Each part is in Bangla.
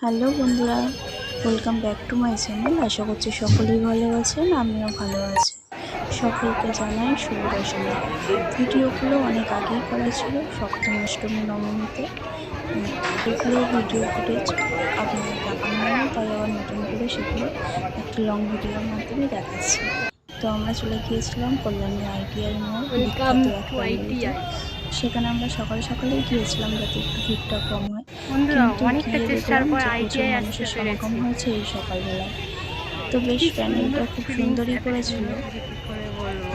হ্যালো বন্ধুরা welcome back to my channel. আশা করছি সকলেই ভালো আছেন আমিও ভালো আছি। সকলকে জানাই শুভ দশমী। ভিডিওগুলো অনেক আগেই করা ছিল সপ্তমাষ্টমী নবমীতে। উম, এগুলো ভিডিও ফুটেজ আপনারা দেখানো হয়নি তাই আবার নতুন করে সেগুলো একটি লং ভিডিওর মাধ্যমে দেখাচ্ছি। তো আমরা চলে গিয়েছিলাম কল্যাণী আইটিআই মোড় সেখানে আমরা সকাল সকালেই গিয়েছিলাম যাতে একটু ভিড়টা কম হয় বন্ধুরা কিন্তু অনেকটা গিয়ে চেষ্টার দেখলাম পর আইটিআই আসতে মানুষের পেরেছি। সমাগম হয়েছে এই তো বেশ প্যান্ডেলটা খুব সুন্দরই করেছিল।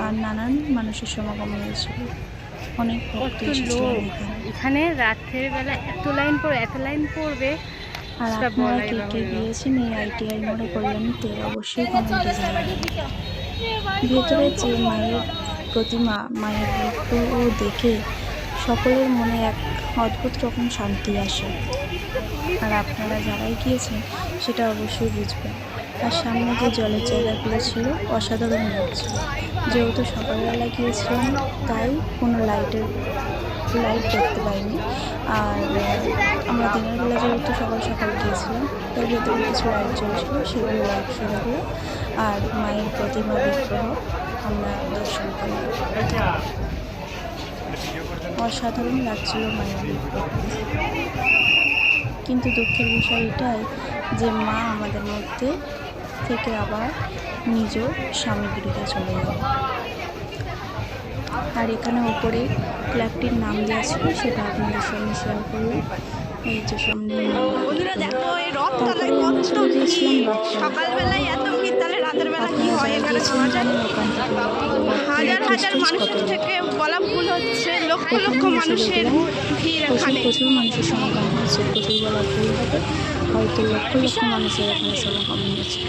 আর নানান মানুষের সমাগম হয়েছিল অনেক ভক্ত এখানে। এখানে রাতের বেলা এত লাইন পড়ে এত লাইন পড়বে আর আপনারা কে কে গিয়েছেন এই আইটিআই মোড়ে কল্যাণীতে অবশ্যই কমেন্টে জানাবেন। ভেতরে যে মায়ের প্রতিমা মায়ের রূপও দেখে সকলের মনে এক অদ্ভুত রকম শান্তি আসে। আর আপনারা যারাই গিয়েছেন, সেটা অবশ্যই বুঝবেন। আর সামনে যে জলের জায়গাগুলো ছিল, অসাধারণ লাগছিল যেহেতু সকালবেলা গিয়েছিলাম, তাই কোনো লাইটের, লাইট দেখতে পাইনি। আর, আমরা দিনের বেলা যেহেতু সকাল সকাল গিয়েছিলাম, তাই ভেতরে কিছু লাইট জ্বলছিল, সেগুলো লাইট শুরু হলো আর মায়ের প্রতিমা বিগ্রহ আমরা দর্শন করলাম অসাধারণ লাগছিল মায়ের। কিন্তু দুঃখের বিষয় এটাই যে মা আমাদের মধ্যে থেকে আবার নিজ স্বামী গৃহে চলে যাবে আর এখানে উপরে ক্লাবটির নাম দেওয়া ছিল সেটা আপনাদের সঙ্গে শেয়ার করলাম এই যে সামনে দেখো এই রথতলায় তারপরে চলে গিয়েছিলাম রথতলায়। সকালবেলায় এত রাতের বেলা কি হয় এখানে যায়? হাজার হাজার খিচখিচ মানুষ থেকে বলা ভুল হচ্ছে লক্ষ লক্ষ মানুষের ভিড় এখানে। প্রচুর মানুষের সমাগম হয়েছে প্রচুর বলা ভুল হবে। হয়তো লক্ষ লক্ষ মানুষের এখানে সমাগম হয়েছে।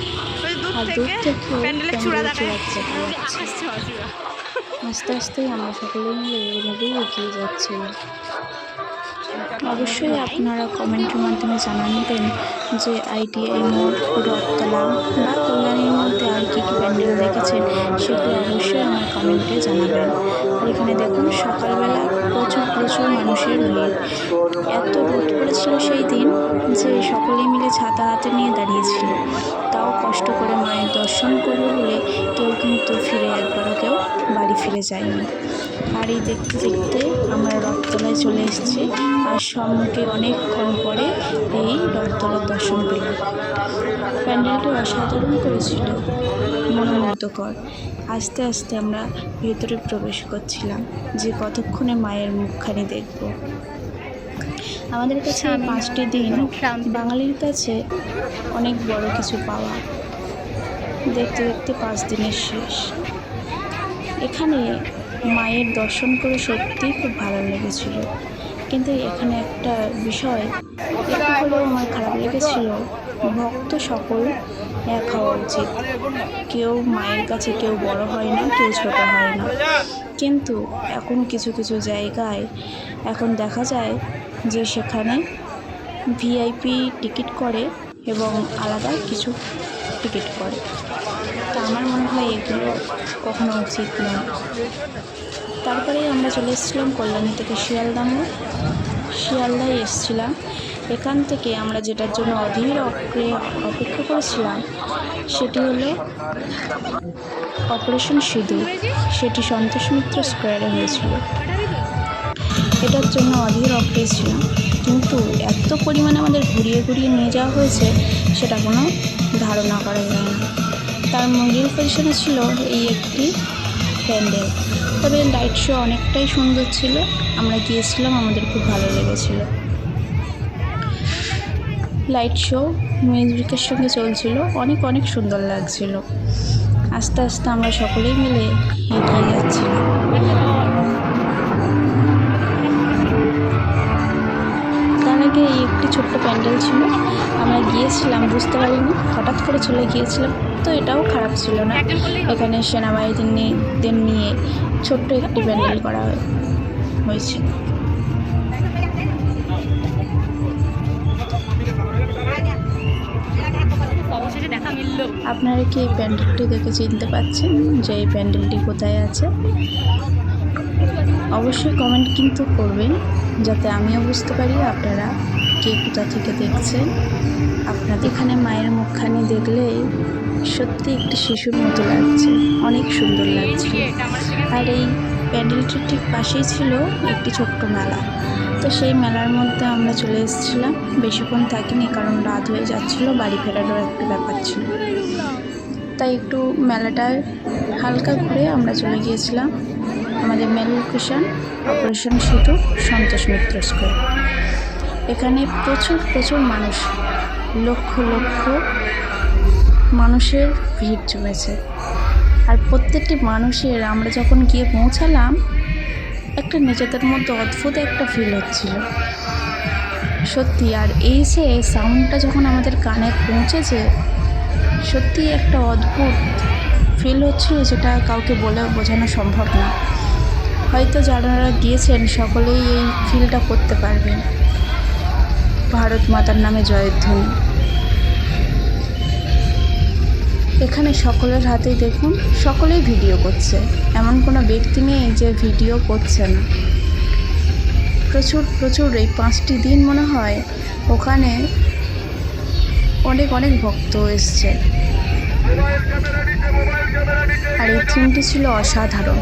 ওই দূর আর দূর থেকে থেকে প্যান্ডেলের চূড়া দেখা যাচ্ছে। আস্তে আস্তেই আমরা সকলে মিলে এভাবেই এগিয়ে যাচ্ছিলাম অবশ্যই আপনারা কমেন্টের মাধ্যমে জানাবেন যে আইটিআই মোড় রক্তলা বা কল্যাণীর মধ্যে আর কী কী প্যান্ডেল দেখেছেন সেগুলো অবশ্যই আমার কমেন্টে জানাবেন। আর এখানে দেখুন, সকালবেলা প্রচুর প্রচুর মানুষের ভিড়। এত রোদ পড়েছিল সেই দিন যে সকলে মিলে ছাতা হাতে নিয়ে দাঁড়িয়েছিল। তাও কষ্ট করে মায়ের দর্শন করব বলে কেউ কিন্তু ফিরে একবারও কেউ বাড়ি ফিরে যায়নি। এই দেখতে দেখতে আমরা রথতলায় চলে এসেছি। আর সম্মুখে অনেকক্ষণ পরে এই রথতলার দর্শন পেলাম। প্যান্ডেলটি অসাধারণ করেছিল, মনোমুগ্ধকর। আস্তে আস্তে আমরা ভেতরে প্রবেশ করছিলাম যে কতক্ষণে মায়ের মুখখানি দেখব। আমাদের কাছে পাঁচটি দিন। বাঙালির কাছে অনেক বড় কিছু পাওয়া। দেখতে দেখতে পাঁচ দিনের শেষ। এখানে মায়ের দর্শন করে সত্যিই খুব ভালো লেগেছিল। কিন্তু এখানে একটা বিষয় একটু হলেও আমার খারাপ লেগেছিল। ভক্ত সকল এক হওয়া উচিত। কেউ মায়ের কাছে কেউ বড় হয় না কেউ ছোট হয় না। কিন্তু এখন কিছু কিছু জায়গায় এখন দেখা যায় যে সেখানে ভিআইপি টিকিট করে এবং আলাদা কিছু টিকিট করে। তা আমার মনে হয় এগুলো কখনো উচিত নয়। তারপরে আমরা চলে এসেছিলাম কল্যাণী থেকে শিয়ালদামে শিয়ালদায় এসেছিলাম। এখান থেকে আমরা যেটার জন্য অধীর অপেক্ষা করেছিলাম সেটি হলো অপারেশন সিঁদুর। সেটি সন্তোষ মিত্র স্কোয়ারে হয়েছিল। এটার জন্য অধীর অক্রে ছিলাম কিন্তু এত পরিমাণে আমাদের ঘুরিয়ে ঘুরিয়ে নিয়ে যাওয়া হয়েছে, সেটা কোনো ধারণা করা যায় না। তার মন্দির পজিশনে ছিল এই একটি প্যান্ডেল। তবে লাইট শো অনেকটাই সুন্দর ছিল। আমরা গিয়েছিলাম, আমাদের খুব ভালো লেগেছিল। লাইট শো মিউজিকের সঙ্গে চলছিল। অনেক অনেক সুন্দর লাগছিল। আস্তে আস্তে আমরা সকলেই মিলে এগিয়ে যাচ্ছিলাম। একটি ছোট্ট প্যান্ডেল ছিল। আমরা গিয়েছিলাম, বুঝতে পারিনি। হঠাৎ করে চলে গিয়েছিলাম। তো এটাও খারাপ ছিল না। এখানে সেনাবাহিনীদের নিয়ে ছোট্ট একটি প্যান্ডেল করা হয়- হয়েছে। আপনারা কি এই প্যান্ডেলটি দেখে চিনতে পারছেন যে এই প্যান্ডেলটি কোথায় আছে? অবশ্যই কমেন্ট কিন্তু করবেন, যাতে আমিও বুঝতে পারি আপনারা কে কোথা থেকে দেখছেন। আপনাদের এখানে মায়ের মুখখানি দেখলে সত্যি একটি শিশুর মতো লাগছে। অনেক সুন্দর লাগছে। আর এই প্যান্ডেলটির ঠিক পাশেই ছিল একটি ছোট্ট মেলা। তো সেই মেলার মধ্যে আমরা চলে এসেছিলাম। বেশিক্ষণ থাকিনি কারণ রাত হয়ে যাচ্ছিল, বাড়ি ফেরারও একটা ব্যাপার ছিল। তাই একটু মেলাটায় হালকা ঘুরে আমরা চলে গিয়েছিলাম। আমাদের মেন লোকেশন, অপারেশন সেতু, সন্তোষ মিত্র স্কোয়ার। এখানে প্রচুর প্রচুর মানুষ। লক্ষ লক্ষ মানুষের ভিড় জমেছে। আর প্রত্যেকটি মানুষের আমরা যখন গিয়ে পৌঁছালাম, একটা নিজেদের মধ্যে অদ্ভুত একটা ফিল হচ্ছিল। সত্যি, আর এই যে সাউন্ডটা যখন আমাদের কানে পৌঁছেছে, সত্যি একটা অদ্ভুত ফিল হচ্ছিল যেটা কাউকে বলে বোঝানো সম্ভব না। হয়তো যারা গিয়েছেন, সকলেই এই ফিলটা করতে পারবেন। ভারত মাতার নামে জয়ধ্বনি এখানে সকলের হাতেই দেখুন, সকলেই ভিডিও করছে। এমন কোনো ব্যক্তি নেই যে ভিডিও করছে না। প্রচুর প্রচুর, এই পাঁচটি দিন মনে হয় ওখানে অনেক অনেক ভক্ত এসছে। আর এই থিমটি ছিল অসাধারণ।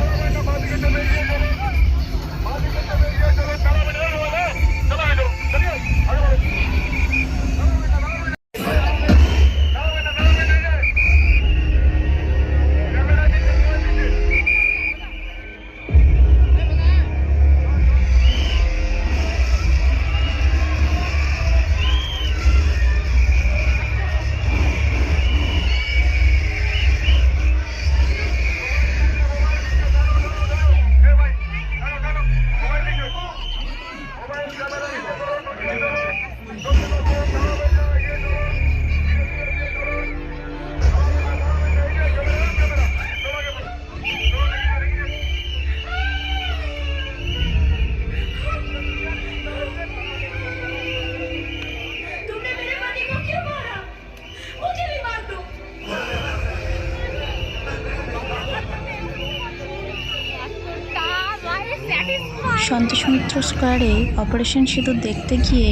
সন্তোষ মিত্র স্কোয়ারে অপারেশন সেতু দেখতে গিয়ে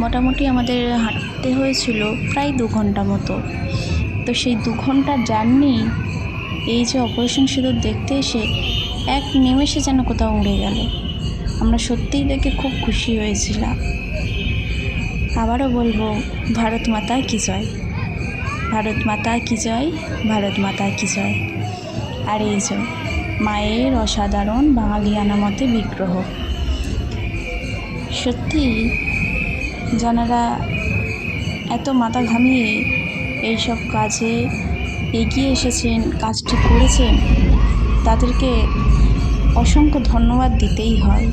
মোটামুটি আমাদের হাঁটতে হয়েছিল প্রায় দু ঘণ্টা মতো। তো সেই দু ঘণ্টা জার্নি, এই যে অপারেশন সেতু দেখতে এসে এক নিমেষে যেন কোথাও উড়ে গেল। আমরা সত্যিই দেখে খুব খুশি হয়েছিলাম। আবারও বলব, ভারত মাতা কি জয়। ভারত মাতা কি জয়, ভারত মাতা কি জয়। আর এই যে মায়ের অসাধারণ বাঙালিয়ানা মতে বিগ্রহ। সত্যি যারা এত মাথা ঘামিয়ে এইসব কাজে এগিয়ে এসেছেন, কাজটি করেছেন, তাদেরকে অসংখ্য ধন্যবাদ দিতেই হয়।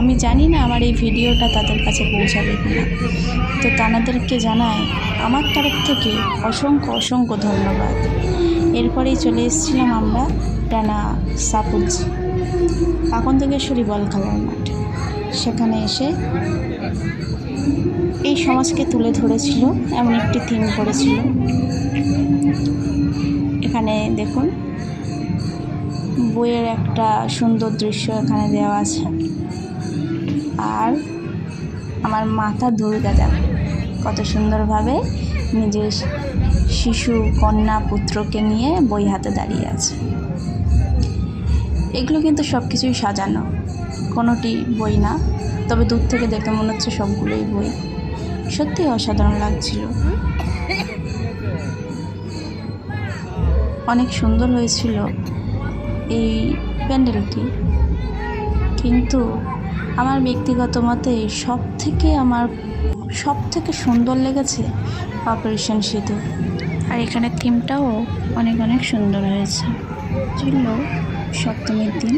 আমি জানি না আমার এই ভিডিওটা তাদের কাছে পৌঁছাবে কিনা। তো তানাদেরকে জানাই, আমার তরফ থেকে অসংখ্য অসংখ্য ধন্যবাদ। এরপরেই চলে এসেছিলাম আমরা টানা সাপুজ। আকন্দকেশ্বরী বল খেলার মাঠ। সেখানে এসে এই সমাজকে তুলে ধরেছিল, এমন একটি থিম করেছিল। এখানে দেখুন, বইয়ের একটা সুন্দর দৃশ্য এখানে দেওয়া আছে। আর আমার মাতা দুর্গা দেখ কত সুন্দরভাবে নিজের শিশু কন্যা পুত্রকে নিয়ে বই হাতে দাঁড়িয়ে আছে। এগুলো কিন্তু সব কিছুই সাজানো। কোনোটি বই না, তবে দূর থেকে দেখে মনে হচ্ছে সবগুলোই বই। সত্যি অসাধারণ লাগছিল। অনেক সুন্দর হয়েছিল এই প্যান্ডেলটি। কিন্তু আমার ব্যক্তিগত মতে সব থেকে আমার সব থেকে সুন্দর লেগেছে অপারেশন সেতু। আর এখানে থিমটাও অনেক অনেক সুন্দর হয়েছে। ছিল সপ্তমীর দিন